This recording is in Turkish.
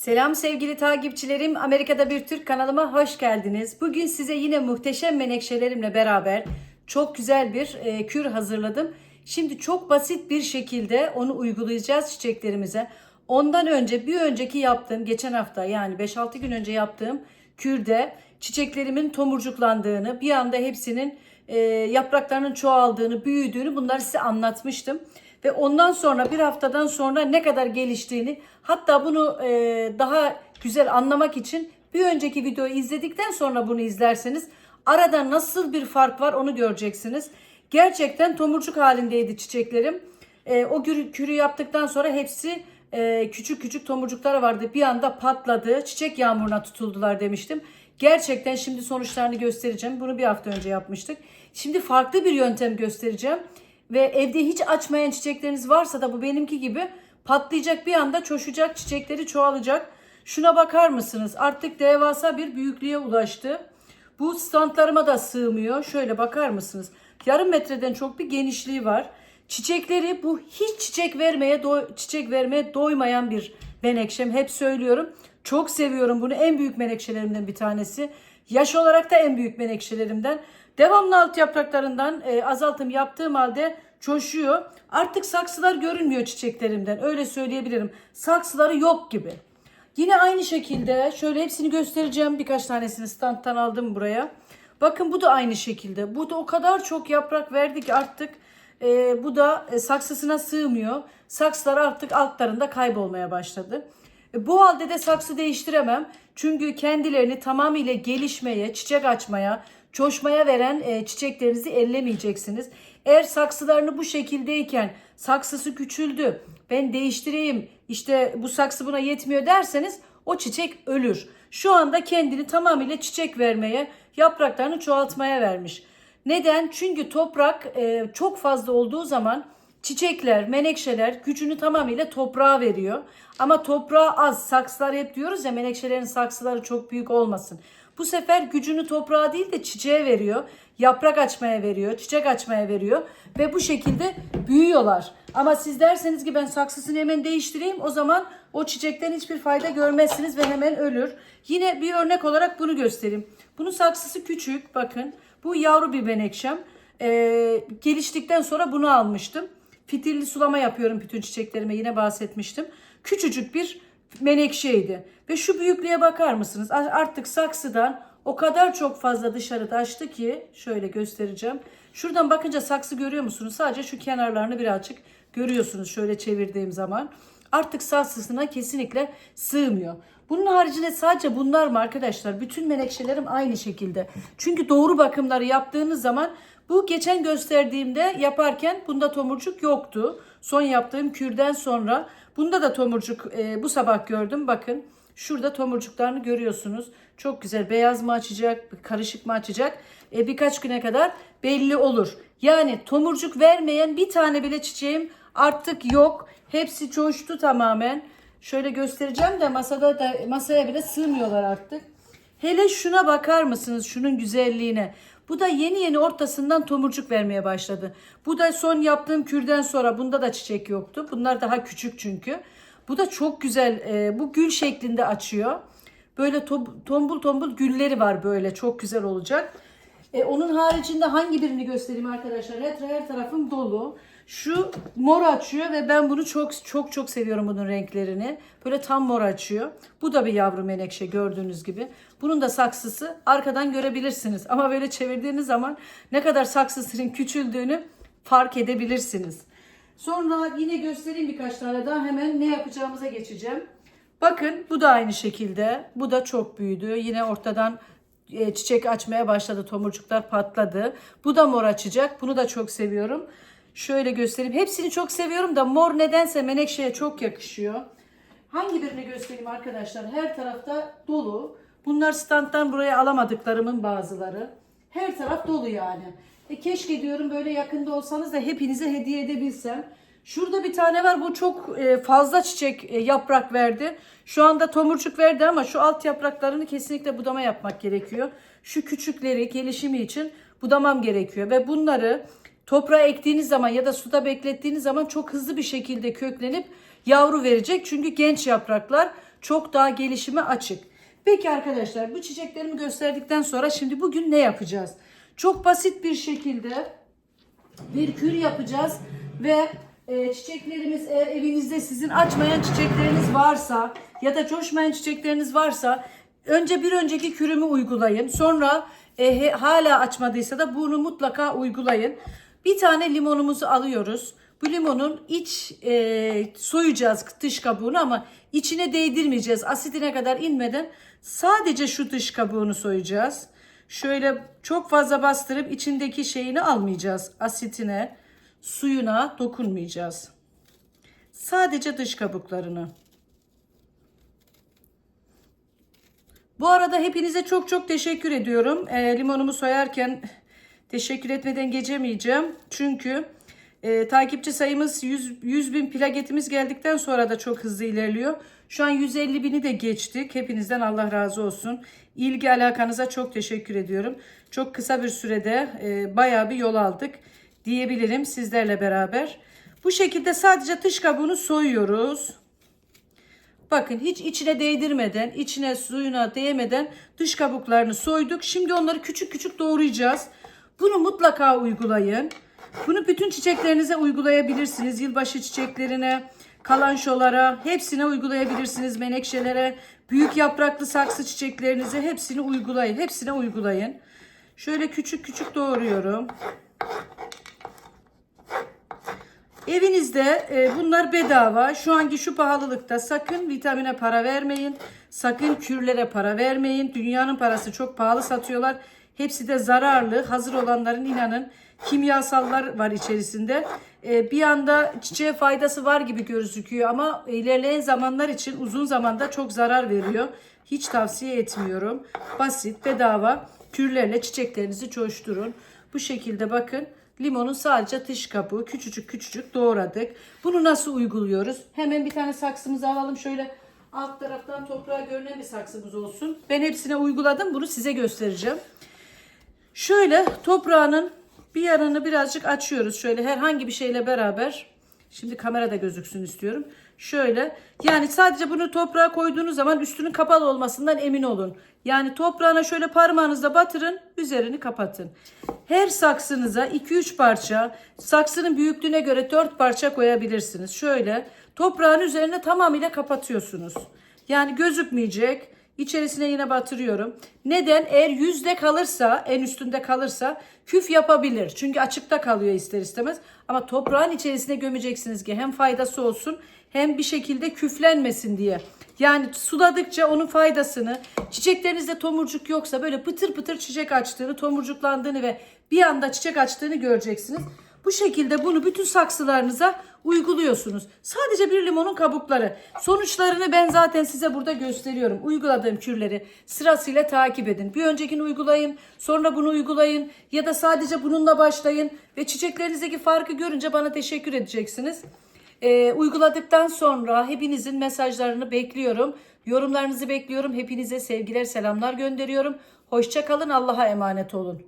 Selam sevgili takipçilerim. Amerika'da bir Türk kanalıma hoş geldiniz. Bugün size yine muhteşem menekşelerimle beraber çok güzel bir e, kür hazırladım. Şimdi çok basit bir şekilde onu uygulayacağız çiçeklerimize. Ondan önce bir önceki yaptığım geçen hafta yani 5-6 gün önce yaptığım kürde çiçeklerimin tomurcuklandığını bir anda hepsinin e, yapraklarının çoğaldığını, büyüdüğünü bunları size anlatmıştım. Ve ondan sonra bir haftadan sonra ne kadar geliştiğini hatta bunu e, daha güzel anlamak için bir önceki videoyu izledikten sonra bunu izlerseniz arada nasıl bir fark var onu göreceksiniz. Gerçekten tomurcuk halindeydi çiçeklerim. E, o kürü, kürü yaptıktan sonra hepsi e, küçük küçük tomurcuklar vardı. Bir anda patladı. Çiçek yağmuruna tutuldular demiştim. Gerçekten şimdi sonuçlarını göstereceğim. Bunu bir hafta önce yapmıştık. Şimdi farklı bir yöntem göstereceğim. Ve evde hiç açmayan çiçekleriniz varsa da bu benimki gibi patlayacak bir anda coşacak çiçekleri çoğalacak. Şuna bakar mısınız? Artık devasa bir büyüklüğe ulaştı. Bu standlarıma da sığmıyor. Şöyle bakar mısınız? Yarım metreden çok bir genişliği var. Çiçekleri bu hiç çiçek vermeye doy- çiçek vermeye doymayan bir menekşem. Hep söylüyorum. Çok seviyorum bunu. En büyük menekşelerimden bir tanesi. Yaş olarak da en büyük menekşelerimden. Devamlı alt yapraklarından e, azaltım yaptığım halde coşuyor. Artık saksılar görünmüyor çiçeklerimden. Öyle söyleyebilirim. Saksıları yok gibi. Yine aynı şekilde şöyle hepsini göstereceğim. Birkaç tanesini standtan aldım buraya. Bakın bu da aynı şekilde. Bu da o kadar çok yaprak verdi ki artık e, bu da e, saksısına sığmıyor. Saksılar artık altlarında kaybolmaya başladı. E, bu halde de saksı değiştiremem. Çünkü kendilerini tamamıyla gelişmeye, çiçek açmaya, coşmaya veren e, çiçeklerinizi ellemeyeceksiniz. Eğer saksılarını bu şekildeyken saksısı küçüldü, ben değiştireyim, işte bu saksı buna yetmiyor derseniz o çiçek ölür. Şu anda kendini tamamıyla çiçek vermeye, yapraklarını çoğaltmaya vermiş. Neden? Çünkü toprak e, çok fazla olduğu zaman çiçekler, menekşeler gücünü tamamıyla toprağa veriyor. Ama toprağa az, saksılar hep diyoruz ya menekşelerin saksıları çok büyük olmasın. Bu sefer gücünü toprağa değil de çiçeğe veriyor. Yaprak açmaya veriyor, çiçek açmaya veriyor ve bu şekilde büyüyorlar. Ama siz derseniz ki ben saksısını hemen değiştireyim o zaman o çiçekten hiçbir fayda görmezsiniz ve hemen ölür. Yine bir örnek olarak bunu göstereyim. Bunun saksısı küçük bakın. Bu yavru bir menekşem. Ee, geliştikten sonra bunu almıştım. Fitilli sulama yapıyorum bütün çiçeklerime yine bahsetmiştim. Küçücük bir menekşeydi. Ve şu büyüklüğe bakar mısınız? Artık saksıdan o kadar çok fazla dışarı taştı ki şöyle göstereceğim. Şuradan bakınca saksı görüyor musunuz? Sadece şu kenarlarını birazcık görüyorsunuz şöyle çevirdiğim zaman. Artık saksısına kesinlikle sığmıyor. Bunun haricinde sadece bunlar mı arkadaşlar? Bütün menekşelerim aynı şekilde. Çünkü doğru bakımları yaptığınız zaman bu geçen gösterdiğimde yaparken bunda tomurcuk yoktu. Son yaptığım kürden sonra bunda da tomurcuk e, bu sabah gördüm. Bakın şurada tomurcuklarını görüyorsunuz. Çok güzel beyaz mı açacak, karışık mı açacak? E, birkaç güne kadar belli olur. Yani tomurcuk vermeyen bir tane bile çiçeğim artık yok. Hepsi coştu tamamen. Şöyle göstereceğim de masada da masaya bile sığmıyorlar artık. Hele şuna bakar mısınız şunun güzelliğine? Bu da yeni yeni ortasından tomurcuk vermeye başladı. Bu da son yaptığım kürden sonra bunda da çiçek yoktu. Bunlar daha küçük çünkü. Bu da çok güzel. e, bu gül şeklinde açıyor. Böyle to- tombul tombul gülleri var böyle. Çok güzel olacak. E, onun haricinde hangi birini göstereyim arkadaşlar? Her, her tarafım dolu. Şu mor açıyor ve ben bunu çok çok çok seviyorum bunun renklerini. Böyle tam mor açıyor. Bu da bir yavru menekşe gördüğünüz gibi. Bunun da saksısı arkadan görebilirsiniz. Ama böyle çevirdiğiniz zaman ne kadar saksısının küçüldüğünü fark edebilirsiniz. Sonra yine göstereyim birkaç tane daha hemen ne yapacağımıza geçeceğim. Bakın bu da aynı şekilde. Bu da çok büyüdü. Yine ortadan e, çiçek açmaya başladı. Tomurcuklar patladı. Bu da mor açacak. Bunu da çok seviyorum. Şöyle göstereyim. Hepsini çok seviyorum da mor nedense menekşeye çok yakışıyor. Hangi birini göstereyim arkadaşlar? Her tarafta dolu. Bunlar standtan buraya alamadıklarımın bazıları. Her taraf dolu yani. E keşke diyorum böyle yakında olsanız da hepinize hediye edebilsem. Şurada bir tane var. Bu çok e, fazla çiçek e, yaprak verdi. Şu anda tomurcuk verdi ama şu alt yapraklarını kesinlikle budama yapmak gerekiyor. Şu küçükleri gelişimi için budamam gerekiyor ve bunları toprağa ektiğiniz zaman ya da suda beklettiğiniz zaman çok hızlı bir şekilde köklenip yavru verecek. Çünkü genç yapraklar çok daha gelişime açık. Peki arkadaşlar bu çiçeklerimi gösterdikten sonra şimdi bugün ne yapacağız? Çok basit bir şekilde bir kür yapacağız ve e, çiçeklerimiz eğer evinizde sizin açmayan çiçekleriniz varsa ya da coşmayan çiçekleriniz varsa önce bir önceki kürümü uygulayın. Sonra e, he- hala açmadıysa da bunu mutlaka uygulayın. Bir tane limonumuzu alıyoruz. Bu limonun iç e, soyacağız dış kabuğunu ama içine değdirmeyeceğiz. Asitine kadar inmeden sadece şu dış kabuğunu soyacağız. Şöyle çok fazla bastırıp içindeki şeyini almayacağız. Asitine, suyuna dokunmayacağız. Sadece dış kabuklarını. Bu arada hepinize çok çok teşekkür ediyorum. E, limonumu soyarken teşekkür etmeden geçemeyeceğim. Çünkü e, takipçi sayımız 100, 100 bin plaketimiz geldikten sonra da çok hızlı ilerliyor. Şu an 150 bini de geçtik. Hepinizden Allah razı olsun. İlgi alakanıza çok teşekkür ediyorum. Çok kısa bir sürede e, bayağı bir yol aldık diyebilirim sizlerle beraber. Bu şekilde sadece dış kabuğunu soyuyoruz. Bakın hiç içine değdirmeden, içine suyuna değmeden dış kabuklarını soyduk. Şimdi onları küçük küçük doğrayacağız. Bunu mutlaka uygulayın. Bunu bütün çiçeklerinize uygulayabilirsiniz. Yılbaşı çiçeklerine, kalanşolara, hepsine uygulayabilirsiniz. Menekşelere, büyük yapraklı saksı çiçeklerinize hepsini uygulayın. Hepsine uygulayın. Şöyle küçük küçük doğruyorum. Evinizde e, bunlar bedava. Şu anki şu pahalılıkta sakın vitamine para vermeyin. Sakın kürlere para vermeyin. Dünyanın parası çok pahalı satıyorlar. Hepsi de zararlı. Hazır olanların inanın kimyasallar var içerisinde. E, bir anda çiçeğe faydası var gibi gözüküyor ama ilerleyen zamanlar için uzun zamanda çok zarar veriyor. Hiç tavsiye etmiyorum. Basit, bedava kürlerle çiçeklerinizi coşturun. Bu şekilde bakın. Limonun sadece dış kabuğu küçücük küçücük doğradık. Bunu nasıl uyguluyoruz? Hemen bir tane saksımızı alalım. Şöyle alt taraftan toprağa görünen bir saksımız olsun. Ben hepsine uyguladım. Bunu size göstereceğim. Şöyle toprağının bir yanını birazcık açıyoruz. Şöyle herhangi bir şeyle beraber. Şimdi kamerada gözüksün istiyorum. Şöyle yani sadece bunu toprağa koyduğunuz zaman üstünün kapalı olmasından emin olun. Yani toprağına şöyle parmağınızla batırın, üzerini kapatın. Her saksınıza 2-3 parça, saksının büyüklüğüne göre 4 parça koyabilirsiniz. Şöyle toprağın üzerine tamamıyla kapatıyorsunuz. Yani gözükmeyecek. İçerisine yine batırıyorum. Neden? Eğer yüzde kalırsa, en üstünde kalırsa küf yapabilir. Çünkü açıkta kalıyor ister istemez. Ama toprağın içerisine gömeceksiniz ki hem faydası olsun hem bir şekilde küflenmesin diye. Yani suladıkça onun faydasını, çiçeklerinizde tomurcuk yoksa böyle pıtır pıtır çiçek açtığını, tomurcuklandığını ve bir anda çiçek açtığını göreceksiniz. Bu şekilde bunu bütün saksılarınıza uyguluyorsunuz. Sadece bir limonun kabukları. Sonuçlarını ben zaten size burada gösteriyorum. Uyguladığım kürleri sırasıyla takip edin. Bir öncekini uygulayın, sonra bunu uygulayın ya da sadece bununla başlayın ve çiçeklerinizdeki farkı görünce bana teşekkür edeceksiniz. Ee, uyguladıktan sonra hepinizin mesajlarını bekliyorum. Yorumlarınızı bekliyorum. Hepinize sevgiler, selamlar gönderiyorum. Hoşça kalın. Allah'a emanet olun.